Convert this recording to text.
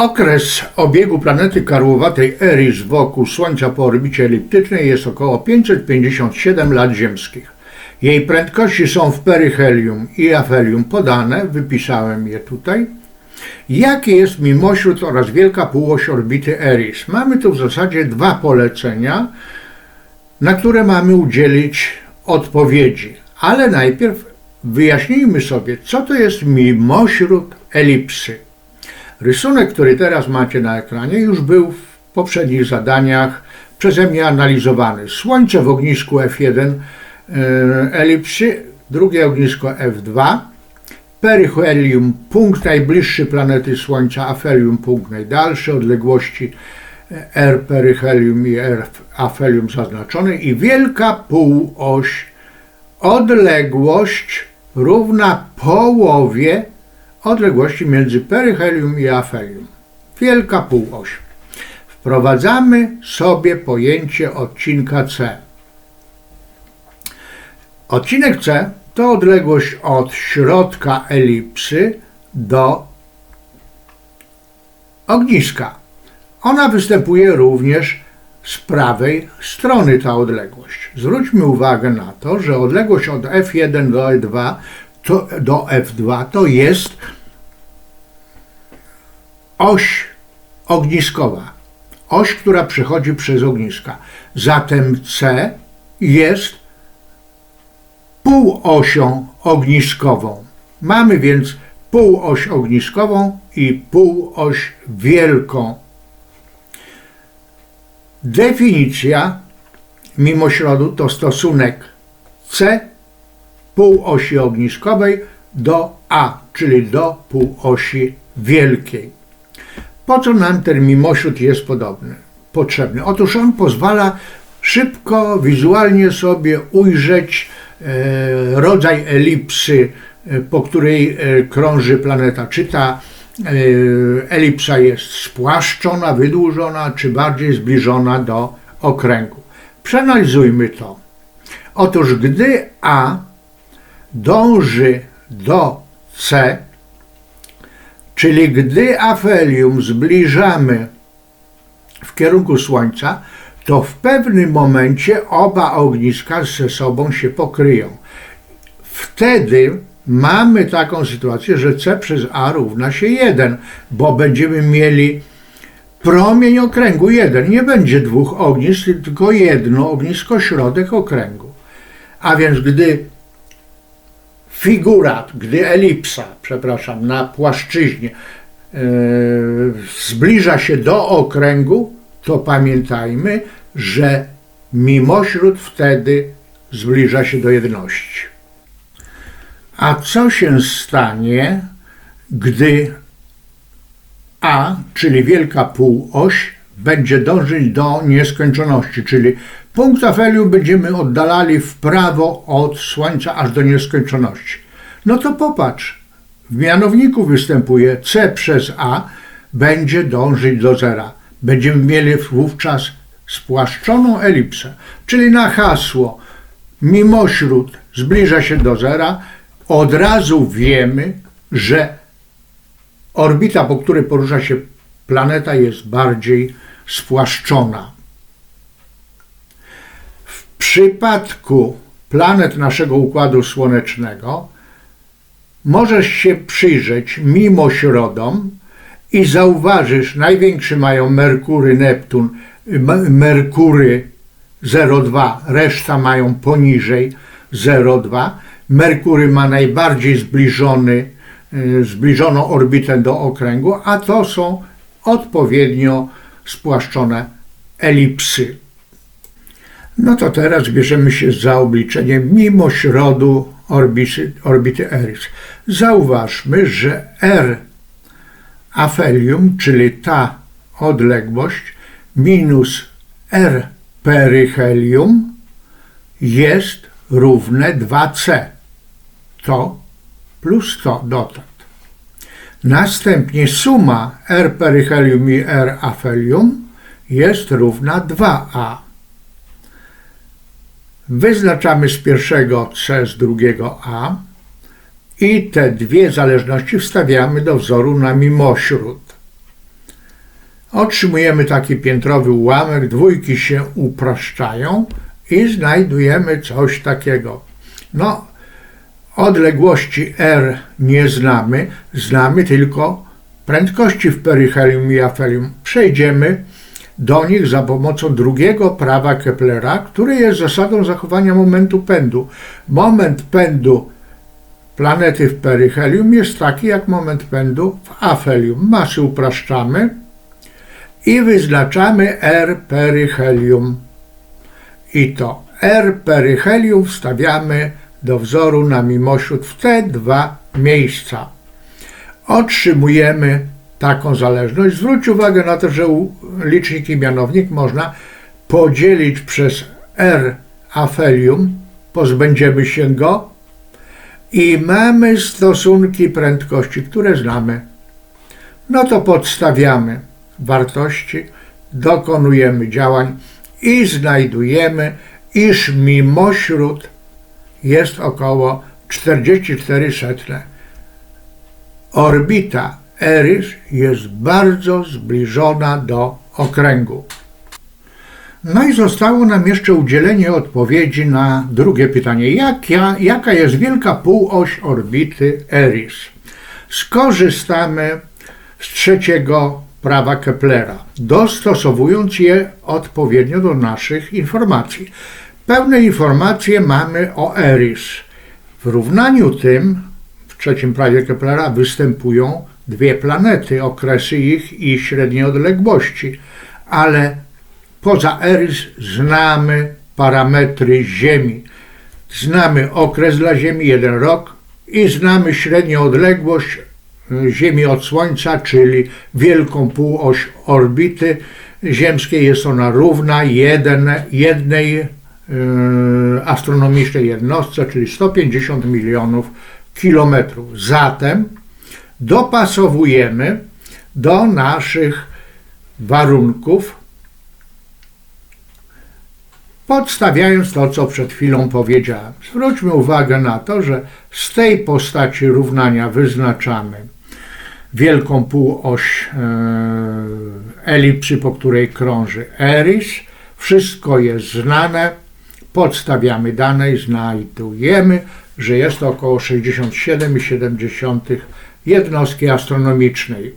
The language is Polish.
Okres obiegu planety karłowatej Eris wokół Słońca po orbicie eliptycznej jest około 557 lat ziemskich. Jej prędkości są w peryhelium i afelium podane, wypisałem je tutaj. Jaki jest mimośród oraz wielka półoś orbity Eris? Mamy tu w zasadzie dwa polecenia, na które mamy udzielić odpowiedzi. Ale najpierw wyjaśnijmy sobie, co to jest mimośród elipsy. Rysunek, który teraz macie na ekranie, już był w poprzednich zadaniach przeze mnie analizowany. Słońce w ognisku F1 e, elipsy, drugie ognisko F2, peryhelium, punkt najbliższy planety Słońca, afelium, punkt najdalszy, odległości R peryhelium i R afelium zaznaczone i wielka półoś, odległość równa połowie odległości między peryhelium i afelium. Wielka półoś. Wprowadzamy sobie pojęcie odcinka C. Odcinek C to odległość od środka elipsy do ogniska. Ona występuje również z prawej strony ta odległość. Zwróćmy uwagę na to, że odległość od F1 do E2 to, do F2 to jest oś ogniskowa. Oś, która przechodzi przez ogniska. Zatem C jest półosią ogniskową. Mamy więc półoś ogniskową i półoś wielką. Definicja mimośrodu to stosunek C półosi ogniskowej do A, czyli do półosi wielkiej. Po co nam ten mimośród jest podobny, potrzebny? Otóż on pozwala szybko, wizualnie sobie ujrzeć e, rodzaj elipsy, e, po której e, krąży planeta. Czy ta elipsa jest spłaszczona, wydłużona, czy bardziej zbliżona do okręgu. Przeanalizujmy to. Otóż gdy A dąży do C, czyli gdy afelium zbliżamy w kierunku Słońca, to w pewnym momencie oba ogniska ze sobą się pokryją. Wtedy mamy taką sytuację, że C przez A równa się 1, bo będziemy mieli promień okręgu 1. Nie będzie dwóch ognisk, tylko jedno ognisko, środek okręgu. A więc gdy figura, gdy elipsa, przepraszam, na płaszczyźnie e, zbliża się do okręgu, to pamiętajmy, że mimośród wtedy zbliża się do jedności. A co się stanie, gdy A, czyli wielka półoś, będzie dążyć do nieskończoności, czyli punkt afelium będziemy oddalali w prawo od Słońca aż do nieskończoności. No to popatrz, w mianowniku występuje C przez A będzie dążyć do zera. Będziemy mieli wówczas spłaszczoną elipsę, czyli na hasło mimośród zbliża się do zera, od razu wiemy, że orbita, po której porusza się planeta, jest bardziej spłaszczona. Przypadku planet naszego Układu Słonecznego możesz się przyjrzeć mimo środom i zauważysz, największy mają Merkury, Neptun, Merkury 0,2, reszta mają poniżej 0,2. Merkury ma najbardziej zbliżony, y, zbliżoną orbitę do okręgu, a to są odpowiednio spłaszczone elipsy. No to teraz bierzemy się za obliczenie mimo środu orbity, orbity Eris. Zauważmy, że R afelium, czyli ta odległość, minus R peryhelium jest równe 2C. To plus to dotąd. Następnie suma R peryhelium i R afelium jest równa 2A. Wyznaczamy z pierwszego C, z drugiego A i te dwie zależności wstawiamy do wzoru na mimośród. Otrzymujemy taki piętrowy ułamek, dwójki się upraszczają i znajdujemy coś takiego. No, odległości r nie znamy, znamy tylko prędkości w peryhelium i afelium. Przejdziemy do nich za pomocą drugiego prawa Keplera, które jest zasadą zachowania momentu pędu. Moment pędu planety w peryhelium jest taki jak moment pędu w afelium. Masy upraszczamy i wyznaczamy R peryhelium. I to R peryhelium wstawiamy do wzoru na mimośród w te dwa miejsca. Otrzymujemy taką zależność. Zwróć uwagę na to, że licznik i mianownik można podzielić przez R afelium, pozbędziemy się go i mamy stosunki prędkości, które znamy. No to podstawiamy wartości, dokonujemy działań i znajdujemy, iż mimośród jest około 44 setne. Orbita Eris jest bardzo zbliżona do okręgu. No i zostało nam jeszcze udzielenie odpowiedzi na drugie pytanie. Jaka, jaka jest wielka półoś orbity Eris? Skorzystamy z trzeciego prawa Keplera, dostosowując je odpowiednio do naszych informacji. Pełne informacje mamy o Eris. W równaniu tym w trzecim prawie Keplera występują dwie planety, okresy ich i średnie odległości, ale poza Eris znamy parametry Ziemi. Znamy okres dla Ziemi, jeden rok i znamy średnią odległość y, Ziemi od Słońca, czyli wielką półoś orbity ziemskiej. Jest ona równa jeden, jednej y, astronomicznej jednostce, czyli 150 milionów kilometrów. Zatem dopasowujemy do naszych warunków, podstawiając to, co przed chwilą powiedziałem. Zwróćmy uwagę na to, że z tej postaci równania wyznaczamy wielką półoś e, elipsy, po której krąży Eris. Wszystko jest znane. Podstawiamy dane i znajdujemy, że jest to około 67,7 jednostki astronomicznej.